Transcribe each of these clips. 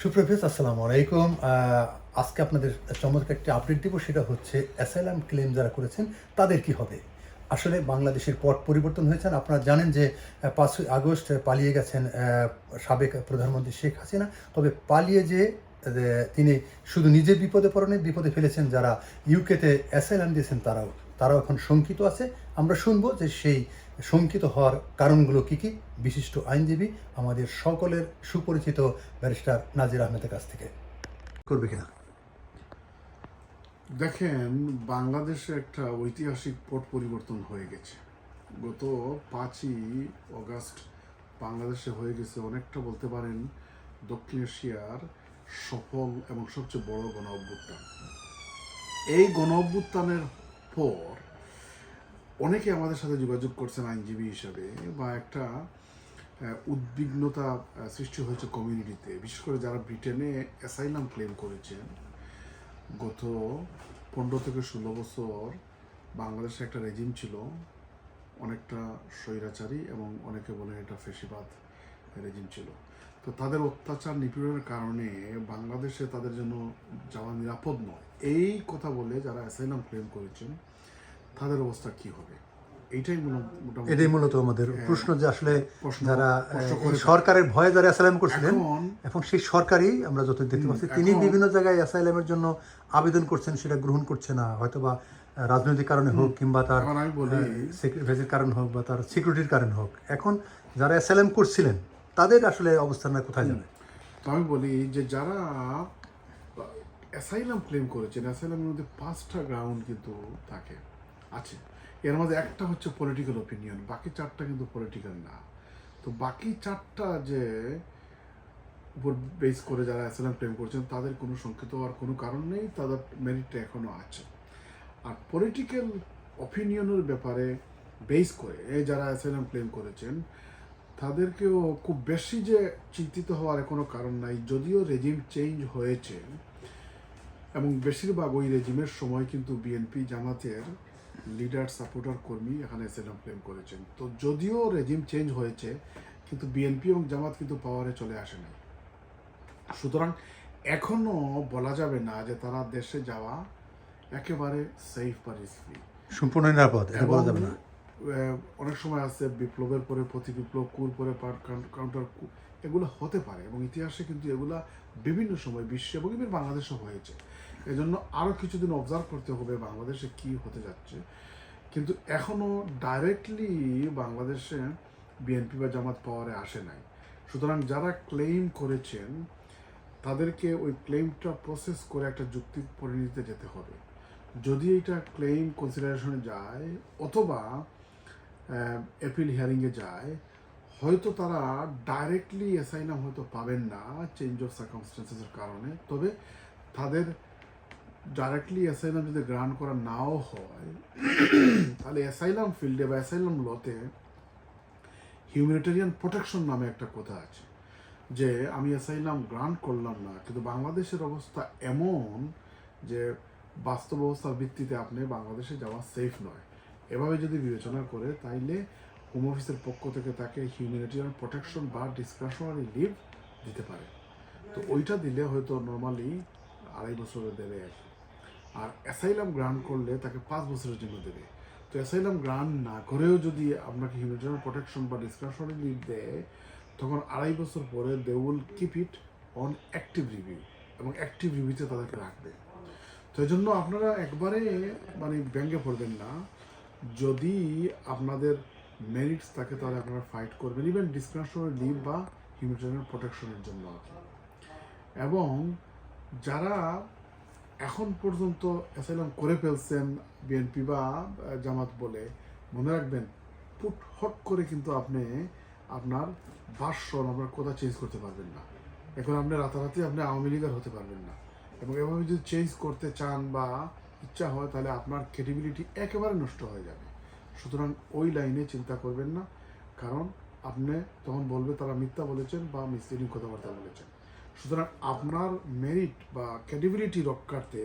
সুপ্রফেস, আসসালামু আলাইকুম। আজকে আপনাদের চমৎকার একটি আপডেট দিব, সেটা হচ্ছে অ্যাসাইলাম ক্লেম যারা করেছেন, তাদের কি হবে? আসলে বাংলাদেশের পট পরিবর্তন হয়েছেন আপনারা জানেন যে পাঁচই আগস্ট পালিয়ে গেছেন সাবেক প্রধানমন্ত্রী শেখ হাসিনা। তবে পালিয়ে যে তিনি শুধু নিজে বিপদে পড়েন বিপদে ফেলেছেন যারা ইউকেতে অ্যাসাইলাম দিয়েছেন তারাও। তারাও এখন শঙ্কিত আছে। আমরা শুনব যে সেই শঙ্কিত হওয়ার কারণগুলো কি কি বিশিষ্ট আইনজীবী আমাদের সকলের সুপরিচিত ব্যারিস্টার নাজির আহমেদের কাছ থেকে। করবে কিনা? দেখেন বাংলাদেশে একটা ঐতিহাসিক পট পরিবর্তন হয়ে গেছে। গত পাঁচই অগাস্ট বাংলাদেশে হয়ে গেছে অনেকটা বলতে পারেন দক্ষিণ এশিয়ার সফল এবং সবচেয়ে বড় গণ অভ্যুত্থান এই গণ অভ্যুত্থানের পর অনেকে আমাদের সাথে যোগাযোগ করছেন আইনজীবী হিসাবে বা একটা উদ্বিগ্নতা সৃষ্টি হয়েছে কমিউনিটিতে। বিশেষ করে যারা ব্রিটেনে অ্যাসাইলাম ক্লেম করেছেন, গত পনেরো থেকে ষোলো বছর বাংলাদেশে একটা রেজিম ছিল, অনেকটা স্বৈরাচারী এবং অনেকে বলে এটা ফেসিবাদ রেজিম ছিল। তো তাদের অত্যাচার নিপীড়নের কারণে বাংলাদেশে তাদের জন্য যাওয়া নিরাপদ নয়। এই কথা বলে যারা অ্যাসাইলাম ক্লেম করেছেন তাদের অবস্থা কি হবে? এইটাই মূল- মোটামুটি এটাই মূলত আমাদের প্রশ্ন যে আসলে যারা সরকারের ভয়ে যারা অ্যাসাইলাম করছিলেন এখন সেই সরকারই আমরা যত দেখতে পাচ্ছি তিনি বিভিন্ন জায়গায় অ্যাসাইলামের জন্য আবেদন করছেন সেটা গ্রহণ করছে না। হয়তোবা রাজনৈতিক কারণে হোক কিংবা তার কারণ হোক বা তার সিকিউরিটির কারণ হোক এখন যারা অ্যাসাইলাম করছিলেন তাদের আসলে অবস্থানটা কোথায় যাবে? তো আমি বলি যে যারা অ্যাসাইলাম ক্লেম করেছেন, অ্যাসাইলামের মধ্যে পাঁচটা গ্রাউন্ড কিন্তু থাকে, আছে। এর মধ্যে একটা হচ্ছে পলিটিক্যাল ওপিনিয়ন বাকি চারটা কিন্তু পলিটিক্যাল না। তো বাকি চারটা যে উপর বেস করে যারা অ্যাসাইলাম ক্লেম করছেন, তাদের কোনো সংক্ষিপ্ত হওয়ার কোনো কারণ নেই, তাদের মেরিটটা এখনও আছে। আর পলিটিক্যাল অপিনিয়নের ব্যাপারে বেস করে যারা অ্যাসাইলাম ক্লেম করেছেন তাদেরকেও খুব বেশি যে চিন্তিত হওয়ার কোনো কারণ নাই, যদিও রেজিম চেঞ্জ হয়েছে। এবং বেশিরভাগ ওই রেজিমের সময় কিন্তু বিএনপি জামাতের লিডার সাপোর্টার কর্মী এখানে এসএলএম ক্লেম করেছেন। তো যদিও রেজিম চেঞ্জ হয়েছে, কিন্তু বিএনপি এবং জামাত কিন্তু পাওয়ারে চলে আসে নাই। সুতরাং এখনও বলা যাবে না যে তারা দেশে যাওয়া একেবারে সেফ বা রিস্ক সম্পূর্ণ নিরাপদ এটা বলা যাবে না। অনেক সময় আছে বিপ্লবের পরে, প্রতি বিপ্লব কুর পরে কাউন্টার এগুলো হতে পারে এবং ইতিহাসে কিন্তু এগুলা বিভিন্ন সময় বিশ্বে এবং even বাংলাদেশও হয়েছে। এজন্য আরও কিছুদিন অবজার্ভ করতে হবে বাংলাদেশে কি হতে যাচ্ছে। কিন্তু এখনও ডাইরেক্টলি বাংলাদেশে বিএনপি বা জামাত পাওয়ারে আসে নাই। সুতরাং যারা ক্লেম করেছেন, তাদেরকে ওই ক্লেমটা প্রসেস করে একটা যুক্তি পরিণতিতে যেতে হবে। যদি এটা ক্লেম কনসিডারেশনে যায়, অথবা অ্যাপিল হিয়ারিংয়ে যায়, হয়তো তারা ডাইরেক্টলি অ্যাসাইলাম হয়তো পাবেন না চেঞ্জ অফ সার্কামস্টেন্সেসের কারণে। তবে তাদের ডাইরেক্টলি অ্যাসাইলাম যদি গ্রান্ট করা নাও হয়, তাহলে অ্যাসাইলাম ফিল্ডে বা অ্যাসাইলাম লতে হিউম্যানিটেরিয়ান প্রোটেকশন নামে একটা কথা আছে, যে আমি অ্যাসাইলাম গ্রান্ট করলাম না, কিন্তু বাংলাদেশের অবস্থা এমন যে বাস্তব অবস্থার ভিত্তিতে আপনি বাংলাদেশে যাওয়া সেফ নয়। এভাবে যদি বিবেচনা করে, তাইলে হোম অফিসের পক্ষ থেকে তাকে হিউম্যানিটেরিয়ান প্রোটেকশন বা ডিসক্রিপশনারি লিভ দিতে পারে। তো ওইটা দিলে হয়তো নর্মালি আড়াই বছরে দেবে আর কি। আর অ্যাসাইলাম গ্রান্ট করলে তাকে পাঁচ বছরের জন্য দেবে। তো অ্যাসাইলাম গ্রান্ট না করেও যদি আপনাকে হিউম্যানিটেরিয়ান প্রোটেকশন বা ডিসক্রিপশনারি লিভ দেয়, তখন আড়াই বছর পরে they will keep it on active review এবং অ্যাক্টিভ রিভিউতে তাদেরকে রাখবে। তো এই জন্য আপনারা একবারে মানে ব্যঙ্গে পড়বেন না। যদি আপনাদের মেরিটস থাকে, তাহলে আপনারা ফাইট করবেন ইভেন ডিসক্রিপশনারি লিভ বা হিউম্যানিটেরিয়ান প্রোটেকশনের জন্য এবং যারা এখন পর্যন্ত অ্যাসাইলাম করে ফেলছেন বিএনপি বা জামাত বলে, মনে রাখবেন পুট হট করে কিন্তু আপনি আপনার ভাষণ আপনার কথা চেঞ্জ করতে পারবেন না। এখন আপনি রাতারাতি আপনি আওয়ামী লীগের হতে পারবেন না। এবং এভাবে যদি চেঞ্জ করতে চান বা ইচ্ছা হয় তাহলে আপনার ক্রেডিবিলিটি একেবারে নষ্ট হয়ে যাবে। সুতরাং ওই লাইনে চিন্তা করবেন না, কারণ আপনি তখন বলবে তারা মিথ্যা বলেছেন বা মিসলিডিং কথাবার্তা বলেছেন। সুতরাং আপনার মেরিট বা ক্রেডিবিলিটি রক্ষার্থে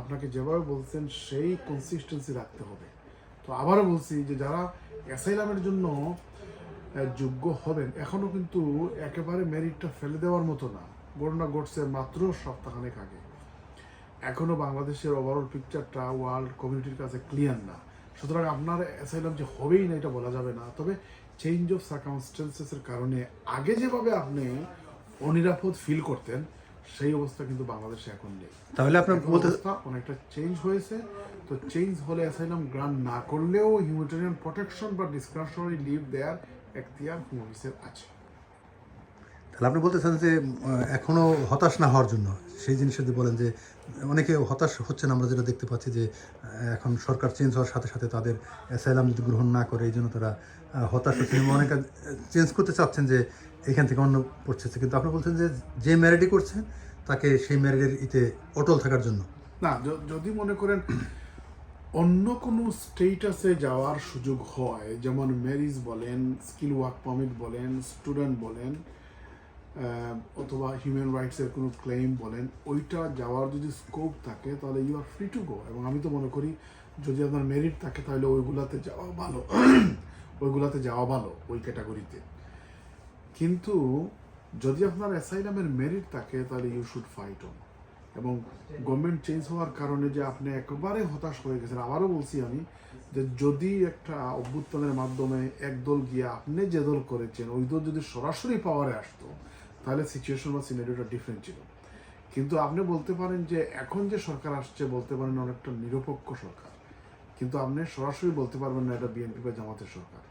আপনাকে যেভাবে বলছেন সেই কনসিস্টেন্সি রাখতে হবে। তো আবারও বলছি যে যারা অ্যাসাইলামের জন্য যোগ্য হবেন এখনও কিন্তু একেবারে মেরিটটা ফেলে দেওয়ার মতো না। ঘটনা ঘটছে মাত্র সপ্তাহখানেক আগে। এখনও বাংলাদেশের ওভারঅল পিকচারটা ওয়ার্ল্ড কমিউনিটির কাছে ক্লিয়ার না। সুতরাং আপনার অ্যাসাইলাম যে হবেই না এটা বলা যাবে না। তবে চেঞ্জ অফ সার্কামস্টেন্সেসের কারণে আগে যেভাবে আপনি অনিরাপদ ফিল করতেন সেই অবস্থা কিন্তু বাংলাদেশে এখন নেই। তাহলে আপনার অবস্থা অনেকটা চেঞ্জ হয়েছে। তো চেঞ্জ হলে অ্যাসাইলাম গ্রান্ট না করলেও হিউম্যানিটেরিয়ান প্রোটেকশন বা ডিসক্রিপশনারি লিভ দেয়ার এখতিয়ার হোম অফিসের আছে। তাহলে আপনি বলতেছেন যে আহ, এখনও হতাশ না হওয়ার জন্য? সেই জিনিসটা যদি বলেন যে অনেকে হতাশ হচ্ছেন আমরা যেটা দেখতে পাচ্ছি যে এখন সরকার চেঞ্জ হওয়ার সাথে সাথে তাদের অ্যাসাইলাম যদি গ্রহণ না করে এই জন্য তারা হতাশ হচ্ছেন এবং অনেকে চেঞ্জ করতে চাচ্ছেন যে এখান থেকে অন্য পড়ছে কিন্তু আপনি বলছেন যে যে ম্যারিডই করছে তাকে সেই ম্যারিডের ইতে অটল থাকার জন্য। না যদি মনে করেন অন্য কোনো স্টেটাসে যাওয়ার সুযোগ হয় যেমন ম্যারিজ বলেন স্কিল ওয়ার্ক পারমিট বলেন স্টুডেন্ট বলেন অথবা হিউম্যান রাইটসের কোনো ক্লেম বলেন, ওইটা যাওয়ার যদি স্কোপ থাকে, তাহলে you are free to go এবং আমি তো মনে করি, যদি আপনার মেরিট থাকে, তাহলে ওইগুলাতে যাওয়া ভালো। ওইগুলাতে যাওয়া ভালো, ওই ক্যাটাগরিতে কিন্তু যদি আপনার অ্যাসাইলামের মেরিট থাকে, তাহলে ইউ শুড ফাইট অন এবং গভর্নমেন্ট চেঞ্জ হওয়ার কারণে যে আপনি একবারে হতাশ হয়ে গেছেন, আবারও বলছি আমি যে যদি একটা অভ্যুত্থানের মাধ্যমে একদল গিয়ে আপনি যে দল করেছেন, ওই দল যদি সরাসরি পাওয়ারে আসতো তাহলে সিচুয়েশন বা সিনারিওটা ডিফারেন্ট ছিল। কিন্তু আপনি বলতে পারেন যে, এখন যে সরকার আসছে, বলতে পারেন অনেকটা নিরপেক্ষ সরকার। কিন্তু আপনি সরাসরি বলতে পারবেন না, এটা বিএনপি বা জামাতের সরকার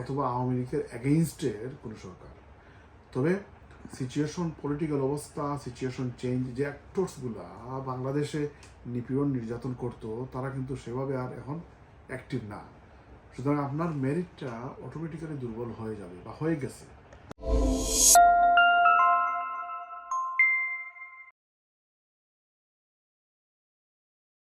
অথবা আওয়ামী লীগের এগেইনস্টের কোনো সরকার। তবে সিচুয়েশন পলিটিক্যাল অবস্থা সিচুয়েশন চেঞ্জ যে অ্যাক্টরসগুলা বাংলাদেশে নিপীড়ন নির্যাতন করতো, তারা কিন্তু সেভাবে আর এখন অ্যাক্টিভ না। সুতরাং আপনার মেরিটটা অটোমেটিক্যালি দুর্বল হয়ে যাবে বা হয়ে গেছে।